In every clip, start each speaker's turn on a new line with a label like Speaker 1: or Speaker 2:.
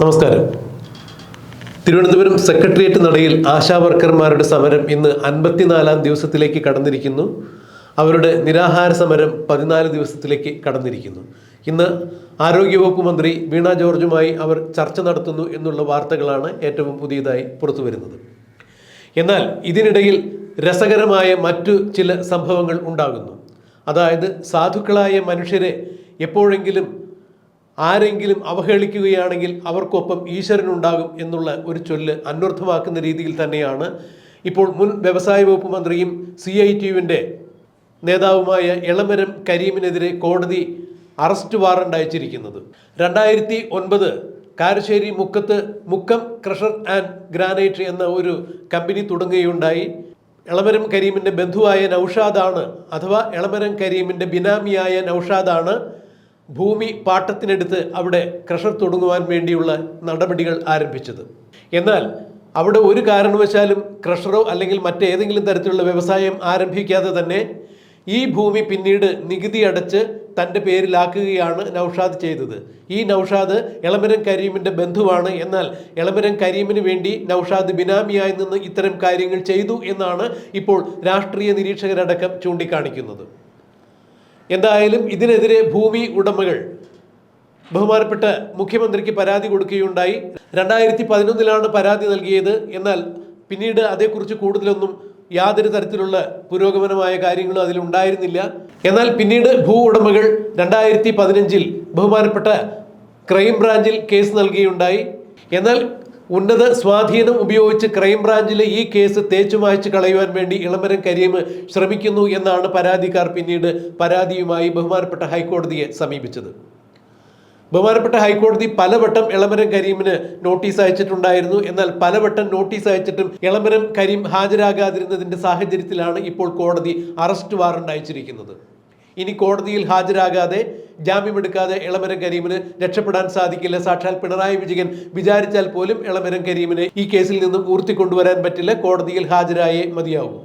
Speaker 1: നമസ്കാരം. തിരുവനന്തപുരം സെക്രട്ടേറിയറ്റ് നടയിൽ ആശാവർക്കർമാരുടെ സമരം ഇന്ന് അൻപത്തിനാലാം ദിവസത്തിലേക്ക് കടന്നിരിക്കുന്നു. അവരുടെ നിരാഹാര സമരം പതിനാല് ദിവസത്തിലേക്ക് കടന്നിരിക്കുന്നു. ഇന്ന് ആരോഗ്യവകുപ്പ് മന്ത്രി വീണ ജോർജുമായി അവർ ചർച്ച നടത്തുന്നു എന്നുള്ള വാർത്തകളാണ് ഏറ്റവും പുതിയതായി പുറത്തു വരുന്നത്. എന്നാൽ ഇതിനിടയിൽ രസകരമായ മറ്റു ചില സംഭവങ്ങൾ ഉണ്ടാകുന്നു. അതായത് സാധുക്കളായ മനുഷ്യരെ എപ്പോഴെങ്കിലും ആരെങ്കിലും അവഹേളിക്കുകയാണെങ്കിൽ അവർക്കൊപ്പം ഈശ്വരനുണ്ടാകും എന്നുള്ള ഒരു ചൊല്ല് അന്വർത്ഥമാക്കുന്ന രീതിയിൽ തന്നെയാണ് ഇപ്പോൾ മുൻ വ്യവസായ വകുപ്പ് മന്ത്രിയും സി ഐ ടി യുവിന്റെ നേതാവുമായ എളമരം കരീമിനെതിരെ കോടതി അറസ്റ്റ് വാറണ്ട് അയച്ചിരിക്കുന്നത്. രണ്ടായിരത്തി ഒൻപത് കാരശ്ശേരി മുക്കത്ത് മുക്കം ക്രഷർ ആൻഡ് ഗ്രാനൈറ്റ് എന്ന ഒരു കമ്പനി തുടങ്ങുകയുണ്ടായി. എളമരം കരീമിന്റെ ബന്ധുവായ നൌഷാദാണ് അഥവാ എളമരം കരീമിന്റെ ബിനാമിയായ നൌഷാദാണ് ഭൂമി പാട്ടത്തിനെടുത്ത് അവിടെ ക്രഷർ തുടങ്ങുവാൻ വേണ്ടിയുള്ള നടപടികൾ ആരംഭിച്ചത്. എന്നാൽ അവിടെ ഒരു കാരണവശാലും ക്രഷറോ അല്ലെങ്കിൽ മറ്റേതെങ്കിലും തരത്തിലുള്ള വ്യവസായം ആരംഭിക്കാതെ തന്നെ ഈ ഭൂമി പിന്നീട് നികുതി അടച്ച് തന്റെ പേരിലാക്കുകയാണ് നൗഷാദ് ചെയ്തത്. ഈ നൗഷാദ് എളമരം കരീമിന്റെ ബന്ധുവാണ്. എന്നാൽ എളമരം കരീമിന് വേണ്ടി നൗഷാദ് ബിനാമിയായി നിന്ന് ഇത്തരം കാര്യങ്ങൾ ചെയ്തു എന്നാണ് ഇപ്പോൾ രാഷ്ട്രീയ നിരീക്ഷകരടക്കം ചൂണ്ടിക്കാണിക്കുന്നത്. എന്തായാലും ഇതിനെതിരെ ഭൂമി ഉടമകൾ ബഹുമാനപ്പെട്ട മുഖ്യമന്ത്രിക്ക് പരാതി കൊടുക്കുകയുണ്ടായി. രണ്ടായിരത്തി പതിനൊന്നിലാണ് പരാതി നൽകിയത്. എന്നാൽ പിന്നീട് അതേക്കുറിച്ച് കൂടുതലൊന്നും യാതൊരു തരത്തിലുള്ള പുരോഗമനമായ കാര്യങ്ങളും അതിലുണ്ടായിരുന്നില്ല എന്നാൽ പിന്നീട് ഭൂ ഉടമകൾ രണ്ടായിരത്തി പതിനഞ്ചിൽ ബഹുമാനപ്പെട്ട ക്രൈംബ്രാഞ്ചിൽ കേസ് നൽകുകയുണ്ടായി എന്നാൽ ഉന്നത സ്വാധീനം ഉപയോഗിച്ച് ക്രൈംബ്രാഞ്ചിലെ ഈ കേസ് തേച്ചു മായച്ച് കളയുവാൻ വേണ്ടി ഇളമരം കരീം ശ്രമിക്കുന്നു എന്നാണ് പരാതിക്കാർ പിന്നീട് പരാതിയുമായി ബഹുമാനപ്പെട്ട ഹൈക്കോടതിയെ സമീപിച്ചത്. ബഹുമാനപ്പെട്ട ഹൈക്കോടതി പലവട്ടം ഇളമരം കരീമിന് നോട്ടീസ് അയച്ചിട്ടുണ്ടായിരുന്നു. എന്നാൽ പലവട്ടം നോട്ടീസ് അയച്ചിട്ടും ഇളമരം കരീം ഹാജരാകാതിരുന്നതിന്റെ സാഹചര്യത്തിലാണ് ഇപ്പോൾ കോടതി അറസ്റ്റ് വാറണ്ട് അയച്ചിരിക്കുന്നത്. ഇനി കോടതിയിൽ ഹാജരാകാതെ ജാമ്യമെടുക്കാതെ ഇളമരം കരീമിന് രക്ഷപ്പെടാൻ സാധിക്കില്ല. സാക്ഷാൽ പിണറായി വിജയൻ വിചാരിച്ചാൽ പോലും ഇളമരം കരീമിനെ ഈ കേസിൽ നിന്നും ഊർത്തിക്കൊണ്ടുവരാൻ പറ്റില്ല. കോടതിയിൽ ഹാജരായേ മതിയാവൂ.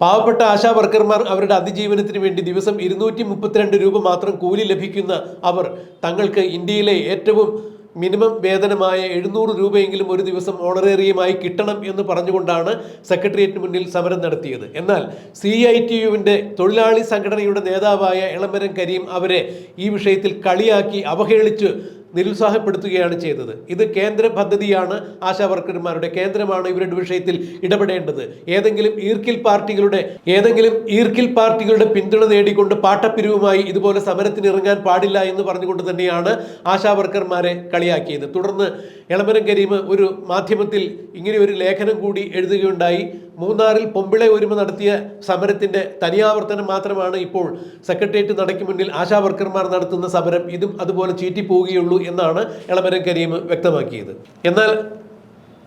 Speaker 1: പാവപ്പെട്ട ആശാ വർക്കർമാർ അവരുടെ അതിജീവനത്തിന് വേണ്ടി ദിവസം ഇരുന്നൂറ്റി മുപ്പത്തിരണ്ട് രൂപ മാത്രം കൂലി ലഭിക്കുന്ന അവർ തങ്ങൾക്ക് ഇന്ത്യയിലെ ഏറ്റവും മിനിമം വേതനമായ എഴുന്നൂറ് രൂപയെങ്കിലും ഒരു ദിവസം ഓണറേറിയമായി കിട്ടണം എന്ന് പറഞ്ഞുകൊണ്ടാണ് സെക്രട്ടേറിയറ്റിന് മുന്നിൽ സമരം നടത്തിയത്. എന്നാൽ സി ഐ ടി യുവിന്റെ തൊഴിലാളി സംഘടനയുടെ നേതാവായ ഇളമരം കരീം അവരെ ഈ വിഷയത്തിൽ കളിയാക്കി അവഹേളിച്ച് നിരുത്സാഹപ്പെടുത്തുകയാണ് ചെയ്തത്. ഇത് കേന്ദ്ര പദ്ധതിയാണ് ആശാവർക്കർമാരുടെ കേന്ദ്രമാണ് ഇവരുടെ വിഷയത്തിൽ ഇടപെടേണ്ടത്. ഏതെങ്കിലും ഈർക്കിൽ പാർട്ടികളുടെ ഏതെങ്കിലും ഈർക്കിൽ പാർട്ടികളുടെ പിന്തുണ നേടിക്കൊണ്ട് പാട്ടപ്പിരിവുമായി ഇതുപോലെ സമരത്തിന് ഇറങ്ങാൻ പാടില്ല എന്ന് പറഞ്ഞുകൊണ്ട് തന്നെയാണ് ആശാവർക്കർമാരെ കളിയാക്കിയത്. തുടർന്ന് എളമരം കരീം ഒരു മാധ്യമത്തിൽ ഇങ്ങനെ ഒരു ലേഖനം കൂടി എഴുതുകയുണ്ടായി. മൂന്നാറിൽ പൊമ്പിളെ ഒരുമ നടത്തിയ സമരത്തിന്റെ തനിയാവർത്തനം മാത്രമാണ് ഇപ്പോൾ സെക്രട്ടേറിയറ്റ് നടയ്ക്ക് മുന്നിൽ ആശാ വർക്കർമാർ നടത്തുന്ന സമരം. ഇതും അതുപോലെ ചീറ്റിപ്പോവുകയുള്ളൂ എന്നാണ് എളമരം കരീം വ്യക്തമാക്കിയത്. എന്നാൽ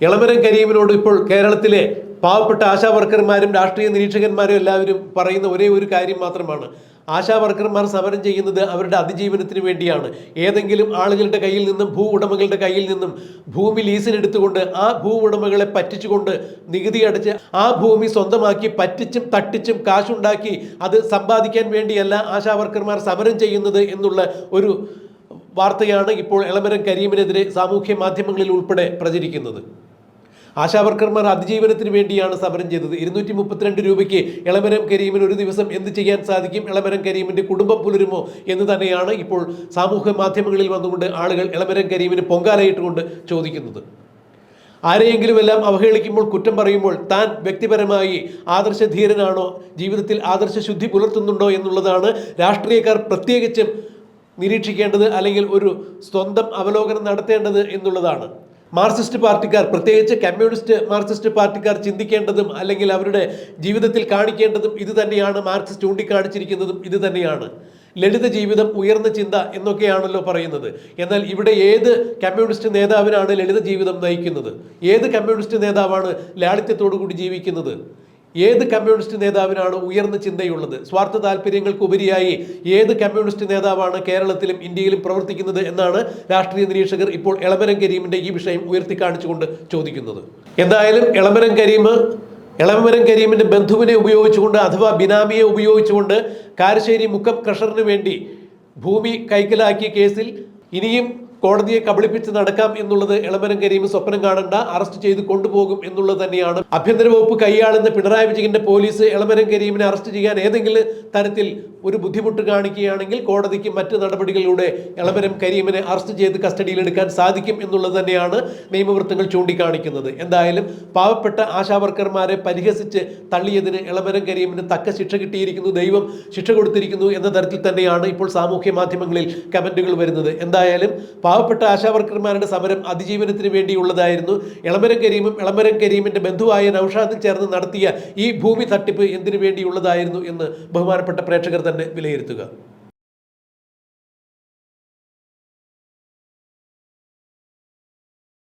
Speaker 1: എളമരം കരീമിനോട് ഇപ്പോൾ കേരളത്തിലെ പാവപ്പെട്ട ആശാ വർക്കർമാരും രാഷ്ട്രീയ നിരീക്ഷകന്മാരും എല്ലാവരും പറയുന്ന ഒരേ ഒരു കാര്യം മാത്രമാണ്. ആശാ വർക്കർമാർ സമരം ചെയ്യുന്നത് അവരുടെ അതിജീവനത്തിന് വേണ്ടിയാണ്. ഏതെങ്കിലും ആളുകളുടെ കയ്യിൽ നിന്നും ഭൂ ഉടമകളുടെ കയ്യിൽ നിന്നും ഭൂമി ലീസിനെടുത്തുകൊണ്ട് ആ ഭൂ ഉടമകളെ പറ്റിച്ചുകൊണ്ട് നികുതി അടച്ച് ആ ഭൂമി സ്വന്തമാക്കി പറ്റിച്ചും തട്ടിച്ചും കാശുണ്ടാക്കി അത് സമ്പാദിക്കാൻ വേണ്ടിയല്ല ആശാ വർക്കർമാർ സമരം ചെയ്യുന്നത് എന്നുള്ള ഒരു വാർത്തയാണ് ഇപ്പോൾ എളമരം കരീമിനെതിരെ സാമൂഹ്യ മാധ്യമങ്ങളിൽ ഉൾപ്പെടെ പ്രചരിക്കുന്നത്. ആശാവർക്കർമാർ അതിജീവനത്തിന് വേണ്ടിയാണ് സമരം ചെയ്തത്. ഇരുന്നൂറ്റി മുപ്പത്തിരണ്ട് രൂപയ്ക്ക് ഇളമരം കരീമിന് ഒരു ദിവസം എന്ത് ചെയ്യാൻ സാധിക്കും? ഇളമരം കരീമിന്റെ കുടുംബം പുലരുമോ എന്ന് തന്നെയാണ് ഇപ്പോൾ സാമൂഹ്യ മാധ്യമങ്ങളിൽ വന്നുകൊണ്ട് ആളുകൾ ഇളമരം കരീമിന് പൊങ്കാലയിട്ടുകൊണ്ട് ചോദിക്കുന്നത്. ആരെയെങ്കിലും എല്ലാം അവഹേളിക്കുമ്പോൾ കുറ്റം പറയുമ്പോൾ താൻ വ്യക്തിപരമായി ആദർശധീരനാണോ? ജീവിതത്തിൽ ആദർശ ശുദ്ധി പുലർത്തുന്നുണ്ടോ എന്നുള്ളതാണ് രാഷ്ട്രീയക്കാർ പ്രത്യേകിച്ചും നിരീക്ഷിക്കേണ്ടത് അല്ലെങ്കിൽ ഒരു സ്വന്തം അവലോകനം നടത്തേണ്ടത് എന്നുള്ളതാണ്. മാർക്സിസ്റ്റ് പാർട്ടിക്കാർ പ്രത്യേകിച്ച് കമ്മ്യൂണിസ്റ്റ് മാർക്സിസ്റ്റ് പാർട്ടിക്കാർ ചിന്തിക്കേണ്ടതും അല്ലെങ്കിൽ അവരുടെ ജീവിതത്തിൽ കാണിക്കേണ്ടതും ഇത് തന്നെയാണ്. മാർക്സ് ചൂണ്ടിക്കാണിച്ചിരിക്കുന്നതും ഇത് തന്നെയാണ്. ലളിത ജീവിതം ഉയർന്ന ചിന്ത എന്നൊക്കെയാണല്ലോ പറയുന്നത്. എന്നാൽ ഇവിടെ ഏത് കമ്മ്യൂണിസ്റ്റ് നേതാവിനാണ് ലളിത ജീവിതം നയിക്കുന്നത്? ഏത് കമ്മ്യൂണിസ്റ്റ് നേതാവാണ് ലാളിത്യത്തോടു കൂടി ജീവിക്കുന്നത്? ഏത് കമ്മ്യൂണിസ്റ്റ് നേതാവിനാണ് ഉയർന്ന ചിന്തയുള്ളത്? സ്വാർത്ഥ താല്പര്യങ്ങൾക്ക് ഉപരിയായി ഏത് കമ്മ്യൂണിസ്റ്റ് നേതാവാണ് കേരളത്തിലും ഇന്ത്യയിലും പ്രവർത്തിക്കുന്നത് എന്നാണ് രാഷ്ട്രീയ നിരീക്ഷകർ ഇപ്പോൾ എളമരം കരീമിന്റെ ഈ വിഷയം ഉയർത്തിക്കാണിച്ചുകൊണ്ട് ചോദിക്കുന്നത്. എന്തായാലും എളമരം കരീം എളമരം കരീമിന്റെ ബന്ധുവിനെ ഉപയോഗിച്ചുകൊണ്ട് അഥവാ ബിനാമിയെ ഉപയോഗിച്ചുകൊണ്ട് കാരശ്ശേരി മുക്കം ക്രഷറിന് വേണ്ടി ഭൂമി കൈക്കലാക്കിയ കേസിൽ ഇനിയും കോടതിയെ കബളിപ്പിച്ച് നടക്കാം എന്നുള്ളത് എളമരം കരീം സ്വപ്നം കാണണ്ട അറസ്റ്റ് ചെയ്ത് കൊണ്ടുപോകും എന്നുള്ളത് തന്നെയാണ്. ആഭ്യന്തര വകുപ്പ് കൈയാളുന്ന പിണറായി വിജയന്റെ പോലീസ് എളമരം കരീമിനെ അറസ്റ്റ് ചെയ്യാൻ ഏതെങ്കിലും തരത്തിൽ ഒരു ബുദ്ധിമുട്ട് കാണിക്കുകയാണെങ്കിൽ കോടതിക്ക് മറ്റ് നടപടികളിലൂടെ എളമരം കരീമിനെ അറസ്റ്റ് ചെയ്ത് കസ്റ്റഡിയിൽ എടുക്കാൻ സാധിക്കും എന്നുള്ളത് തന്നെയാണ് നിയമവൃത്തങ്ങൾ ചൂണ്ടിക്കാണിക്കുന്നത്. എന്തായാലും പാവപ്പെട്ട ആശാവർക്കർമാരെ പരിഹസിച്ച് തള്ളിയതിന് എളമരം കരീമിന് തക്ക ശിക്ഷ കിട്ടിയിരിക്കുന്നു ദൈവം ശിക്ഷ കൊടുത്തിരിക്കുന്നു എന്ന തരത്തിൽ തന്നെയാണ് ഇപ്പോൾ സാമൂഹ്യ മാധ്യമങ്ങളിൽ കമന്റുകൾ വരുന്നത്. എന്തായാലും പാവപ്പെട്ട ആശാവർക്കർമാരുടെ സമരം അതിജീവനത്തിന് വേണ്ടിയുള്ളതായിരുന്നു. എളമരം കരീമും എളമരം കരീമിന്റെ ബന്ധുവായ നൌഷാദും ചേർന്ന് നടത്തിയ ഈ ഭൂമി തട്ടിപ്പ് എന്തിനു വേണ്ടിയുള്ളതായിരുന്നു എന്ന് ബഹുമാനപ്പെട്ട പ്രേക്ഷകർ തന്നെ വിലയിരുത്തുക.